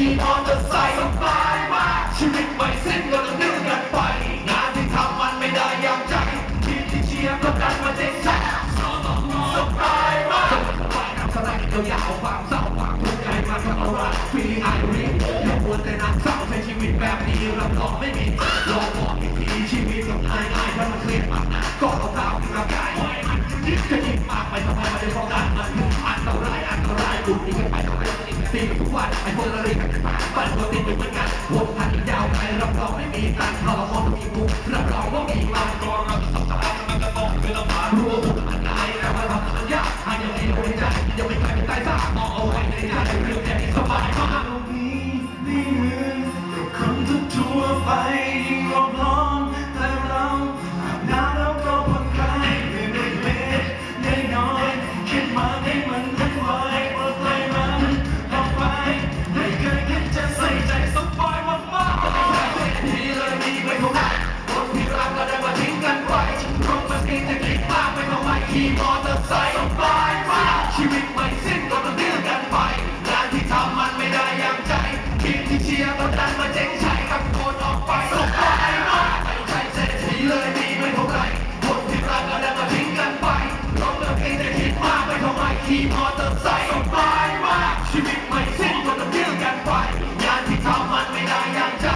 ขี่มอเตอร์ไซค์สบายมากชีวิตไม่สิ้นก็ต้องดื้อกันไป งานที่ทำมันไม่ได้อย่างใจทีมที่เชียร์ก็ดันมาเจ๊งแซ่สบายมากสบายนำสไลด์ยาวๆความเศร้าความทุกข์ใจมาทำเอาละฟีไอรีอย่าปวดแต่นักเศร้าใช้ชีวิตแบบนี้รับรองไม่มีลองบอกอีกทีชีวิตกับง่ายๆถ้ามันเครียดมากนะก็เอาเท้าขึ้นมากายไม่มันยิ่งจะยิ่งมากไปทำไมมันได้ฟ้องกันมันอันตรายอันตรายดูดีกันไปทำไม ตีทุกวันไอ้พวกละรีกันไปปั่นตัวติดอยู่เหมือนกันวงพันยาวไปรับรองไม่มีตังค์ทรมานมีมุกรับรองว่ามีมันก็รับสัปดาห์มันก็ต้องเป็นลำบากรู้ว่ามันง่ายแต่ว่าทำมันยากหายังไงก็ไม่ได้ยังไม่ใครเป็นใต้ซ่ามองเอาไว้ นเองจะคิดมากไม่เท่าไหร่ขี่มอเตอร์ไซค์สบายมากชีวิตไม่สิ้นก็ต้องดื้อกันไปงานที่ทำมันไม่ได้อย่างใจทีมที่เชียร์ก็ดันมาเจ๊งใช่กับโคนออกไปสบายมากไม่ใช่เศรษฐีเลยมีไม่เท่าไหร่คนที่รักก็ได้มาทิ้งกันไปเพราะเรื่องเองจะคิดมากไม่เท่าไหร่ขี่มอเตอร์ไซค์สบายมากชีวิตไม่สิ้นก็ต้องดื้อกันไปงานที่ทำมันไม่ได้อย่างใจ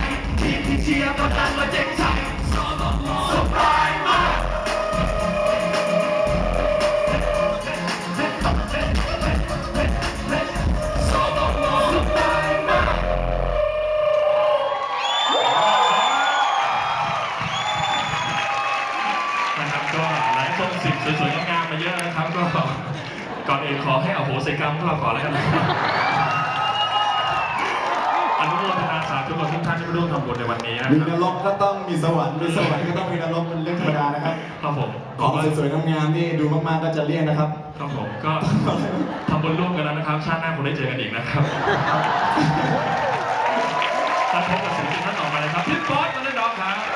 ทีมที่เชียร์ก็ดันมาเจ๊งช่ส สิ่งสวยๆงามๆมาเยอะนะครับ ก็ก่อนอื่นขอให้อโหสิกรรมพวกเราก่อนแล้วกันนะครับอนุโมทนาสาธุกับทุกท่านที่มาร่วมทำบุญในวันนี้นะมีคนรับรกก็ต้องมีสวรรค์มีสวรรค์ก็ต้องมีนรกเป็นเรื่องธรรมดานะครับ ครับผมของสวยๆงามๆนี่ดูมากๆก็จะเลี่ยงนะครับ ครับผมก็ทำบุญร่วมกันแล้วนะครับ ชาติหน้าคงได้เจอกันอีกนะครับท่านพบกับศิลปินท่านต่อไปเลยครับพี่บอสมาเล่นดอกครับ